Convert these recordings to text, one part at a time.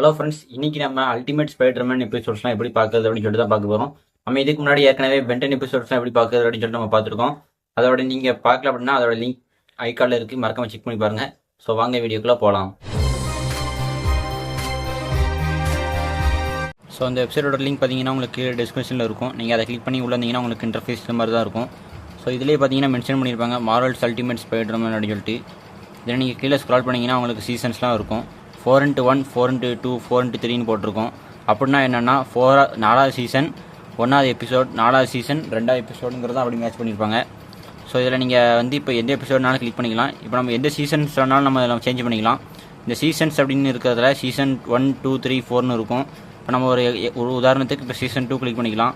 Hello friends இன்னைக்கு நம்ம ultimate Spiderman எபிசோட்ஸ்லாம் எப்படி பார்க்குறது அப்படின்னு சொல்லிட்டு தான் பார்க்க போகிறோம் நம்ம இதுக்கு முன்னாடி ஏற்கனவே பென்டன் எபிசோட்ஸ்லாம் எப்படி பார்க்குறது அப்படின்னு சொல்லிட்டு நம்ம பார்த்துருக்கோம். அதோட நீங்கள் பார்க்கல அப்படின்னா அதோட லிங்க் ஐகார்டில் இருக்குது மறக்காமல் செக் பண்ணி பாருங்கள் ஸோ வாங்க வீடியோக்குள்ளே போகலாம் ஸோ அந்த வெப்சைட்டோட லிங்க் பார்த்தீங்கன்னா உங்களுக்கு டிஸ்கிரிப்ஷனில் இருக்கும். நீங்கள் அதை கிளிக் பண்ணி உள்ளே வந்தீங்கன்னா உங்களுக்கு இன்டர்ஃபேஸ் இந்த மாதிரி தான் இருக்கும். ஸோ இதிலே பார்த்தீங்கன்னா மென்ஷன் பண்ணியிருப்பாங்க மாரல்ஸ் அல்டிமேட் ஸ்பைடர்மேன் அப்படின்னு சொல்லிட்டு. இதில் நீங்கள் கீழே ஸ்க்ரால் பண்ணிங்கன்னா உங்களுக்கு சீசன்ஸ்லாம் இருக்கும். Four into one four into two four into த்ரீன்னு போட்டிருக்கோம். அப்படின்னா என்னென்னா ஃபோர் நாலாவது சீசன் ஒன்றாவது எபிசோட் நாலாவது சீசன் ரெண்டாவது எபிசோடுங்கிறத அப்படி மேட்ச் பண்ணியிருப்பாங்க. ஸோ இதில் நீங்கள் வந்து இப்போ எந்த எபிசோட்னாலும் கிளிக் பண்ணிக்கலாம். இப்போ நம்ம எந்த சீசன்ஸ் வேணாலும் நம்ம இதில் சேஞ்ச் பண்ணிக்கலாம். இந்த சீசன்ஸ் அப்படின்னு இருக்கிறதுல சீசன் ஒன் டூ த்ரீ ஃபோர்னு இருக்கும். இப்போ நம்ம ஒரு ஒரு உதாரணத்துக்கு இப்போ சீசன் டூ கிளிக் பண்ணிக்கலாம்.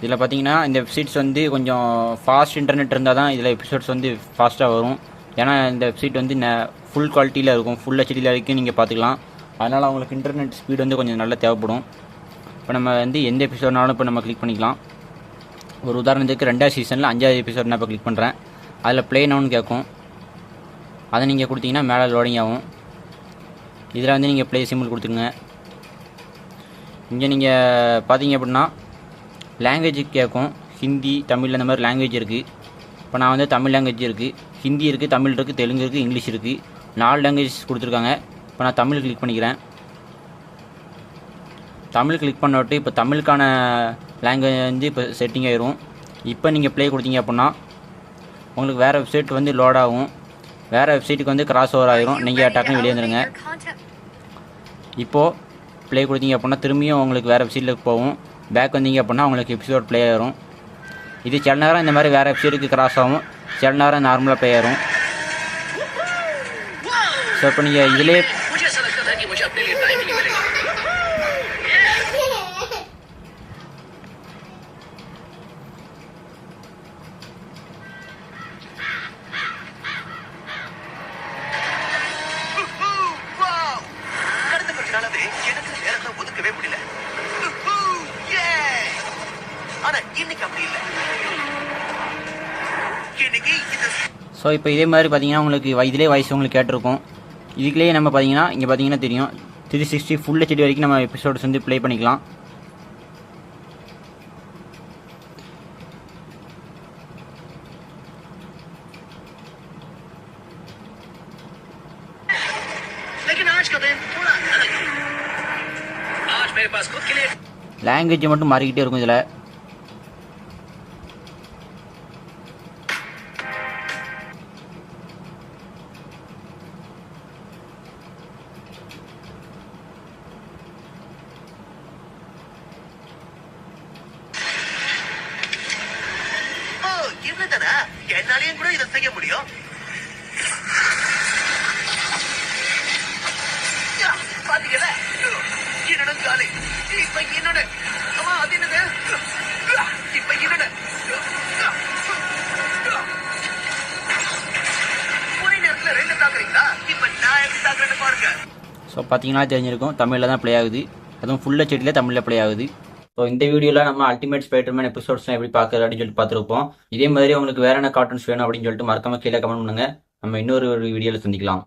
இதில் பார்த்தீங்கன்னா இந்த வெப்சைட்ஸ் வந்து கொஞ்சம் ஃபாஸ்ட் இன்டர்நெட் இருந்தால் தான் இதில் எபிசோட்ஸ் வந்து ஃபாஸ்ட்டாக வரும். ஏன்னா இந்த வெப்சைட் வந்து ஃபுல் குவாலிட்டியில் இருக்கும். ஃபுல் ஹெச்டியில் வரைக்கும் நீங்கள் பார்த்துக்கலாம் அதனால் அவங்களுக்கு இன்டர்நெட் ஸ்பீடு வந்து கொஞ்சம் நல்லா தேவைப்படும். இப்போ நம்ம வந்து எந்த எபிசோட்னாலும் இப்போ நம்ம கிளிக் பண்ணிக்கலாம். ஒரு உதாரணத்துக்கு ரெண்டாவது சீசனில் அஞ்சாவது எபிசோட் நான் இப்போ கிளிக் பண்ணுறேன் அதில் ப்ளே நவுன்னு கேட்கும் அதை நீங்கள் கொடுத்தீங்கன்னா மேலே லோடிங் ஆகும். இதில் வந்து நீங்கள் ப்ளே சிம்பிள் கொடுத்துருங்க இங்கே நீங்கள் பார்த்தீங்க அப்படின்னா லாங்குவேஜ் கேட்கும் ஹிந்தி தமிழ் அந்த மாதிரி லாங்குவேஜ் இருக்குது இப்போ நான் வந்து தமிழ் லாங்குவேஜ் இருக்குது ஹிந்தி இருக்குது தமிழ் இருக்குது தெலுங்கு இருக்குது இங்கிலீஷ் இருக்குது நாலு லாங்குவேஜ் கொடுத்துருக்காங்க. இப்போ நான் தமிழ் கிளிக் பண்ணிக்கிறேன். தமிழ் கிளிக் பண்ணிட்டு இப்போ தமிழுக்கான லாங்குவேஜ் வந்து இப்போ செட்டிங் ஆயிரும். இப்போ நீங்கள் ப்ளே கொடுத்தீங்க அப்படின்னா உங்களுக்கு வேறு வெப்சைட் வந்து லோட் ஆகும். வேறு வெப்சைட்டுக்கு வந்து கிராஸ் ஓவர் ஆகிரும் நீங்கள் டக்குன்னு வெளியே வந்துடுங்க இப்போது ப்ளே கொடுத்தீங்க அப்படின்னா திரும்பியும் உங்களுக்கு வேறு வெப்சைட்டில் போகும். பேக் வந்தீங்க அப்படின்னா உங்களுக்கு எபிசோட் ப்ளே ஆயிரும். இது சில நேரம் இந்த மாதிரி வேறு வெப்சைட்டுக்கு கிராஸ் ஆகும். இரநூறுவா நார்மலாக பெயரும் ஆகும் ஸோ இப்போ நீங்கள் இதிலே எனக்கு நேரத்தை ஒதுக்கவே முடியல. ஆனா இன்னைக்கு அப்படி இல்லை. ஸோ இப்போ இதே மாதிரி பார்த்தீங்கன்னா உங்களுக்கு இதிலே வாய்ஸ் உங்களுக்கு கேட்டிருக்கும். இதுக்குலேயே நம்ம பார்த்தீங்கன்னா இங்கே பார்த்தீங்கன்னா தெரியும். த்ரீ சிக்ஸ்டி ஃபுல் ஹெச்டி வரைக்கும் நம்ம எபிசோட்ஸ் வந்து ப்ளே பண்ணிக்கலாம். லாங்குவேஜ் மட்டும் மாறிக்கிட்டே இருக்கும் இதில். என்னதானா என்னாலையும் கூட இதை செய்ய முடியும். யா, பாத்தீங்கல்ல என்னோட காலி. இப்ப என்னோட அம்மா அது என்னது? இப்ப என்னோட ஒரே நேரத்துல ரெண்டு தாக்குறீங்களா? இப்ப நான் எப்படி தாக்குறேன்னு பாருங்க. ஸோ பார்த்தீங்கன்னா தெரிஞ்சிருக்கும். தமிழில் தான் ப்ளே ஆகுது. அதுவும் ஃபுல் ஹெச்டியில் தமிழில் ப்ளே ஆகுது. ஸோ இந்த வீடியோவில் நம்ம அல்டிமேட் ஸ்பைடர்மேன் எபிசோட்ஸ்லாம் எப்படி பார்க்குறது அப்படின்னு சொல்லிட்டு பார்த்துருப்போம். இதே மாதிரி உங்களுக்கு வேற என்ன கார்ட்டூன்ஸ் வேணும் அப்படின்னு சொல்லிட்டு மறக்காம கீழே கமெண்ட் பண்ணுங்க. நம்ம இன்னொரு வீடியோவில் சந்திக்கலாம்.